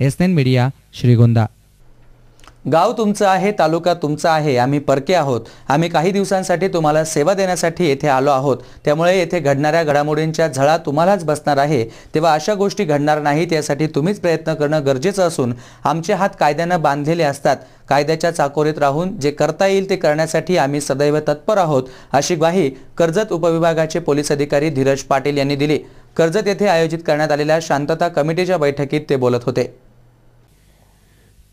S N media Shrigonda. गाव तुमचं आहे तालुका तुमचा आहे आम्ही परके आहोत. आम्ही काही दिवसांसाठी तुम्हाला सेवा देण्यासाठी येथे आलो आहोत. त्यामुळे येथे घडणाऱ्या घडामोडींच्या झळा तुम्हालाच बसणार आहे. तेव्हा अशा गोष्टी घडणार नाहीत यासाठी तुम्हीच प्रयत्न करणं गरजेचं असून आमचे हात कायद्यानं बांधलेले असतात. कायद्याच्या चाकोरीत राहून जे करता येईल ते करण्यासाठी आम्ही सदैव तत्पर आहोत अशी ग्वाही कर्जत उपविभागाचे पोलीस अधिकारी धीरज पाटील यांनी दिली. कर्जत येथे आयोजित करण्यात आलेल्या शांतता कमिटीच्या बैठकीत ते बोलत होते.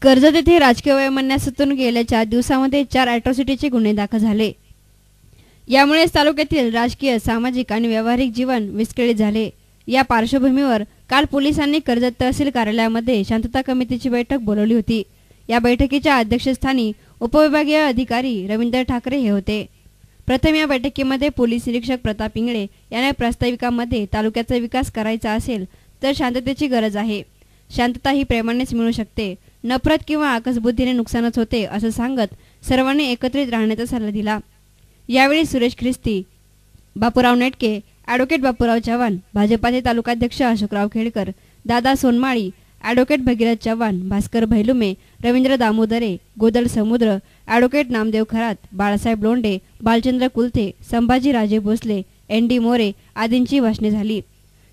कर्जत येथे राजकीय वयमन्यासातून गेल्या चार दिवसामध्ये चार अॅट्रॉसिटीचे गुन्हे दाखल झाले. यामुळेच तालुक्यातील राजकीय सामाजिक आणि व्यावहारिक जीवन विस्कळीत झाले. या पार्श्वभूमीवर काल पोलिसांनी कर्जत तहसील कार्यालयामध्ये शांतता कमिटीची बैठक बोलवली होती. या बैठकीच्या अध्यक्षस्थानी उपविभागीय अधिकारी रवींद्र ठाकरे हे होते. प्रथम या बैठकीमध्ये पोलीस निरीक्षक प्रताप इंगळे यांना प्रास्ताविकामध्ये तालुक्याचा विकास करायचा असेल तर शांततेची गरज आहे. शांतता ही प्रेमानेच मिळू शकते. नफरत किंवा आकसबुद्धीने नुकसानच होते असं सांगत सर्वांनी एकत्रित राहण्याचा सल्ला दिला. यावेळी सुरेश ख्रिस्ती बापूराव नेटके ॲडव्होकेट बापूराव चव्हाण भाजपाचे तालुकाध्यक्ष Ashokrao Khedkar Dada Sonmali advocate Bhagirath Chavan Bhaskar Bhailume Ravindra Damodare Godal Samudra advocate Namdev Kharat Balasaheb Londe Balchandra Kulthe Sambhaji Raje Bhosale N D More आदींची भाषणे झाली.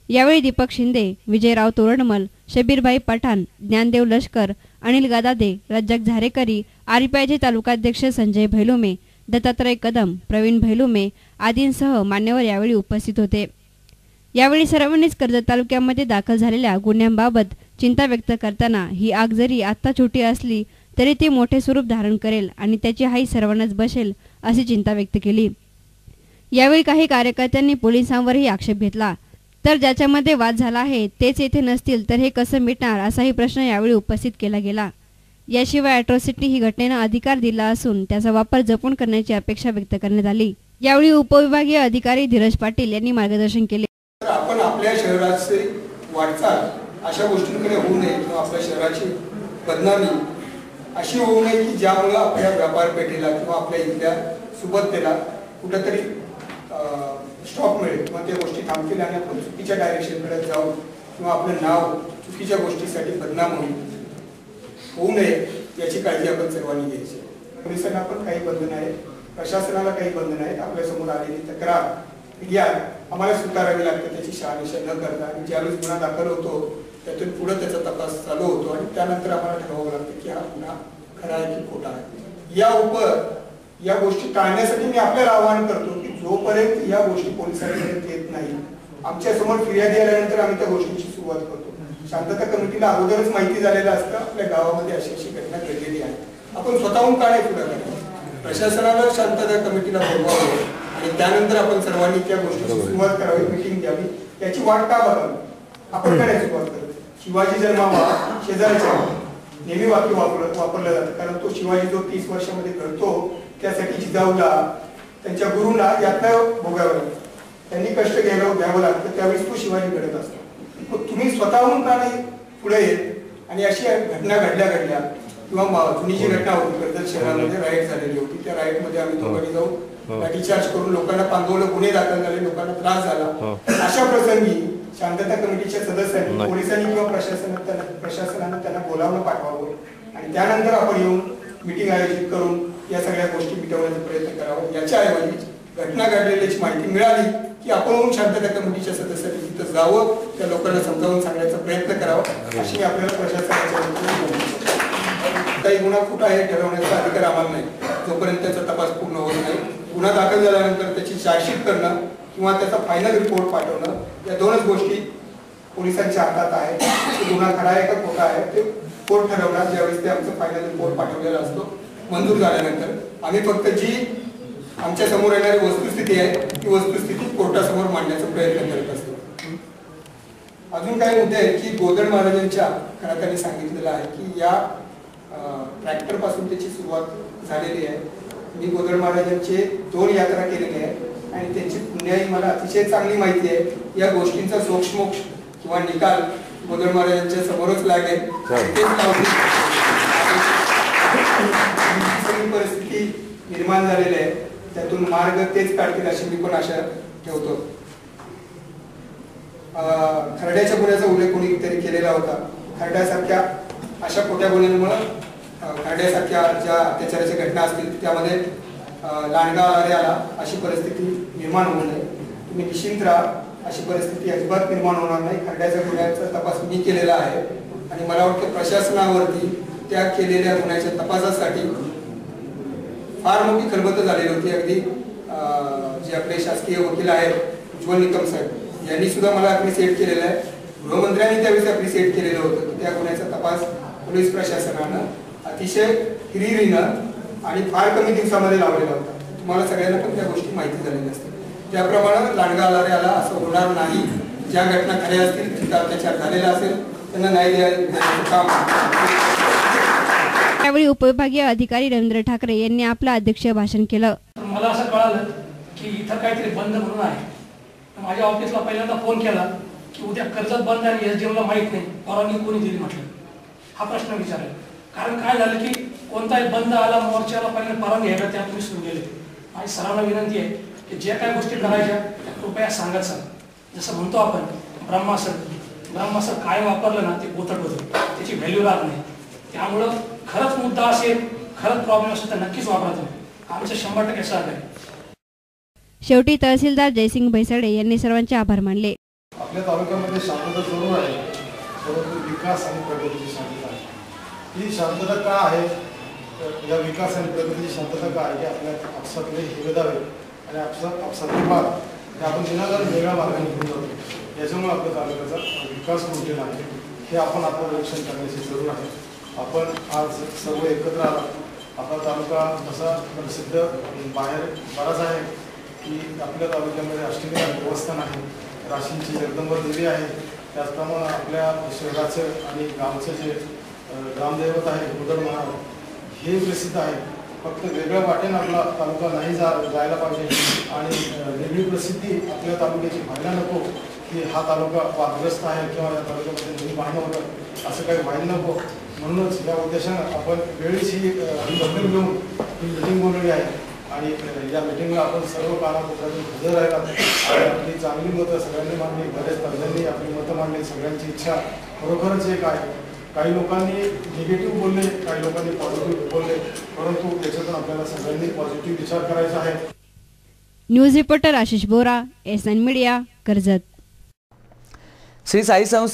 यावेळी दीपक शिंदे विजयराव तोरणमल शबीरभाई पठाण ज्ञानदेव लष्कर अनिल गदादे रज्जक झारेकरी आरिपायचे तालुकाध्यक्ष संजय भैलुमे दत्तात्रय कदम प्रवीण भैलुमे आदींसह मान्यवर यावेळी उपस्थित होते. यावेळी सर्वांनीच कर्जत तालुक्यामध्ये दाखल झालेल्या गुन्ह्यांबाबत चिंता व्यक्त करताना ही आग जरी आत्ता छोटी असली तरी ती मोठे स्वरूप धारण करेल आणि त्याची हाई सर्वांनाच बसेल अशी चिंता व्यक्त केली. यावेळी काही कार्यकर्त्यांनी पोलिसांवरही आक्षेप घेतला. तर ज्याच्यामध्ये वाद झाला आहे तेच येथे नसतील तर हे कसं मिटणार? असाही प्रश्न यावेळी उपस्थित केला गेला. याशिवाय अॅट्रॉसिटी ही घटनेनं अधिकार दिला असून त्याचा वापर जपून करण्याची अपेक्षा व्यक्त करण्यात आली. यावेळी उपविभागीय अधिकारी धीरज पाटील यांनी मार्गदर्शन केले. तर आपण आपल्या शहराचे वाटचाल अशा गोष्टींकडे होऊ नये किंवा आपल्या शहराची बदनामी अशी होऊ नये की ज्यामुळे आपल्या व्यापारपेठेला किंवा आपल्या इथल्या सुबत्तेला कुठंतरी स्टॉप मिळेल किंवा त्या गोष्टी थांबतील आणि आपण चुकीच्या डायरेक्शनकडे जाऊ किंवा आपलं नाव चुकीच्या गोष्टीसाठी बदनाम होईल होऊ नये याची काळजी आपण सर्वांनी घ्यायची पोलिसांना पण काही बंधन आहेत प्रशासनाला काही बंधन आहेत आपल्यासमोर आलेली तक्रार या आम्हाला स्वीकारावी लागते त्याची शहानिशा न करता आणि ज्यावेळेस गुन्हा दाखल होतो त्यातून पुढे त्याचा तपास चालू होतो आणि त्यानंतर आम्हाला ठरवावं लागतं की हा गुन्हा खरा आहे की खोटा आहे या उपर या गोष्टी टाळण्यासाठी मी आपल्याला आवाहन करतो की जोपर्यंत या गोष्टी पोलिसांपर्यंत येत नाही आमच्यासमोर फिर्यादी आल्यानंतर आम्ही त्या गोष्टींची सुरुवात करतो. शांतता कमिटीला अगोदरच माहिती झालेलं असतं आपल्या गावामध्ये अशी अशी घटना घडलेली आहे. आपण स्वतःहून का नाही पुढे करायचं प्रशासनाला शांतता कमिटीला बोलवावं आणि त्यानंतर आपण सर्वांनी त्या गोष्टीची सुरुवात करावी मिटिंग घ्यावी. याची वाट का बघावी? आपण काय सुरुवात करतो? शिवाजी जन्मावा शेजारच्या नेहमी वाक्य वापर वापरलं जातं. कारण तो शिवाजी जो तीस वर्षामध्ये घडतो त्यासाठी जिजाऊला त्यांच्या गुरुला यातनं भोगावं. लागतं त्यांनी कष्ट घ्यावं घ्यावं लागतं त्यावेळेस तो शिवाजी घडत असतो. मग तुम्ही स्वतःहून का नाही पुढे येत? आणि अशी घटना घडल्या घडल्या किंवा जुनी जी घटना होती कर्जत शहरामध्ये राईट झालेली होती त्या राईटमध्ये आम्ही दोघांनी जाऊन लाठीचार्ज करून लोकांना पांगवलं गुन्हे दाखल झाले लोकांना त्रास झाला. अशा प्रसंगी शांतता कमिटीच्या सदस्यांनी पोलिसांनी किंवा प्रशासनानं त्यांना प्रशासनानं त्यांना बोलावणं पाठवावं. आणि त्यानंतर आपण येऊन मिटिंग आयोजित करून या सगळ्या गोष्टी मिटवण्याचा प्रयत्न करावा. याच्याऐवजी घटना घडलेल्याची माहिती मिळाली की आपण शांतता कमिटीच्या सदस्यांनी तिथं जावं त्या लोकांना समजावून सांगण्याचा प्रयत्न करावा अशी आपल्याला प्रशासनाच्या काही गुन्हा कुठं आहे ठरवण्याचा अधिकार आम्हाला नाही. जोपर्यंत त्याचा तपास पूर्ण होत नाही गुन्हा दाखल झाल्यानंतर त्याची चार्जशीट करणं किंवा त्याचा फायनल रिपोर्ट पाठवणं या दोनच गोष्टी पोलिसांच्या हातात आहे गुन्हा खरा आहे का खोटा आहे ते कोर्ट ठरवणार. ज्यावेळेस ते आमचं फायनल रिपोर्ट पाठवलेला असतो मंजूर झाल्यानंतर. आम्ही फक्त जी आमच्यासमोर येणारी वस्तुस्थिती आहे ती वस्तुस्थिती कोर्टासमोर मांडण्याचा प्रयत्न करत असतो. अजून काही मुद्दे आहेत की गोदड महाराजांच्या खरातांनी सांगितलेलं आहे की या ट्रॅक्टरपासून त्याची सुरुवात झालेली आहे. मी गोदड महाराजांचे दोन यात्रा केलेली आहे आणि त्यांची पुण्याही मला अतिशय चांगली माहिती आहे. या गोष्टींचा सोक्षमोक्ष किंवा निकाल गोदड महाराजांच्या समोरच लागेल. परिस्थिती निर्माण झालेली आहे त्यातून मार्ग तेच काढतील अशी मी पण आशा ठेवतो. खरड्याच्या गुन्ह्याचा उल्लेख कोणी तरी केलेला होता. खरड्यासारख्या अशा खोट्या गुन्ह्यांमुळं खरड्यासारख्या ज्या अत्याचाराच्या घटना असतील त्यामध्ये अ, लांडगा आरे अशी परिस्थिती निर्माण होऊ नये तुम्ही निश्चिंत राहा अशी परिस्थिती अजिबात निर्माण होणार नाही. खरड्याच्या गुन्ह्याचा तपास मी केलेला आहे. आणि मला वाटतं प्रशासनावरती त्या केलेल्या गुन्ह्याच्या तपासासाठी फार मोठी खलबत झालेली होती अगदी जे आपले शासकीय वकील आहेत उज्ज्वल निकम साहेब यांनी सुद्धा मला अप्रिसिएट केलेलं आहे. गृहमंत्र्यांनी त्यावेळेस अप्रिसिएट केलेलं होतं. त्या गुन्ह्याचा तपास पोलीस प्रशासनानं अतिशय हिरिरीनं आणि फार कमी दिवसामध्ये लावलेला होता. तुम्हाला सगळ्यांना पण त्या गोष्टी माहिती झालेल्या असते त्याप्रमाणे लांडगा आलाऱ्याला असं होणार नाही. ज्या घटना खऱ्या असतील तिथं अत्याचार झालेला असेल त्यांना न्याय द्या- काम. यावेळी उपविभागीय अधिकारी रवींद्र ठाकरे यांनी आपलं अध्यक्षीय भाषण केलं. मला असं कळालं की इथं काहीतरी बंद म्हणून आहे. माझ्या ऑफिसला पहिल्यांदा फोन केला की उद्या कर्जत बंद आणि एस डी एमला माहीत नाही. परवानगी कोणी दिली म्हटलं. हा प्रश्न विचारला. कारण काय झालं की कोणताही बंद आला मोर्चाला पहिले परवानगी घ्यायला त्या तुम्ही सुरू गेले माझी सरांना विनंती आहे की जे काय गोष्टी करायच्या त्या कृपया सांगत सांग जसं म्हणतो आपण ब्रह्मासन ब्रह्मासन काय वापरलं ना ते बोथट होतं त्याची व्हॅल्यू राहत नाही. त्यामुळं खरंच मुद्दा असेल खरंच प्रॉब्लेम असेल तर नक्कीच वापरा तुम्ही. आमचं शंभर टक्के सहकार्य आहे. शेवटी तहसीलदार जयसिंग भैसडे यांनी सर्वांचे आभार मानले. आपल्या तालुक्यामध्ये शांतता जरूर आहे परंतु विकास आणि प्रगतीची शांतता आहे. ही शांतता का आहे? तर या विकास आणि प्रगतीची शांतता का आहे की आपल्या आपसातले हिरदावे आणि आपसा आपसातले भाग हे आपण दिनादार वेगळ्या भागाने घेऊन जातो. याच्यामुळे आपल्या तालुक्याचा विकास कुंठलेला आहे हे आपण आता निरीक्षण करण्याची जरूर आहे. आपण आज सर्व एकत्र आलात आपला तालुका तसा प्रसिद्ध बाहेर बराच आहे की आपल्या तालुक्यामध्ये अष्टमी देवस्थान आहे. राशींची जगदंबा देवी आहे. त्याचप्रमाणे आपल्या शहराचं आणि गावचं जे ग्रामदैवत आहे उदर महाराज हे प्रसिद्ध आहे फक्त वेगळ्या वाटेनं आपला तालुका नाही जा जायला पाहिजे. आणि वेगळी प्रसिद्धी आपल्या तालुक्याची व्हायला नको. की हा तालुका वादग्रस्त आहे किंवा या तालुक्यामध्ये नेहमी भांडणं होतं असं काही व्हायला नको. म्हणूनच या उद्देशानं आपण वेळीच ही दखल घेऊन ही मिटिंग बोलवली आहे. आणि या मिटिंगला आपण सर्व कानाकोपऱ्यातून हजर राहिला आणि आपली चांगली मतं सगळ्यांनी मांडली. बरेच तज्ञांनी आपली मतं मांडली. सगळ्यांची इच्छा खरोखरच एक आहे. काही लोकांनी निगेटिव्ह बोलले काही लोकांनी पॉझिटिव्ह बोलले. परंतु त्याच्यातून आपल्याला सगळ्यांनी पॉझिटिव्ह विचार करायचा आहे news reporter Ashish Bora S N media Karjat. Shri Sai संस्था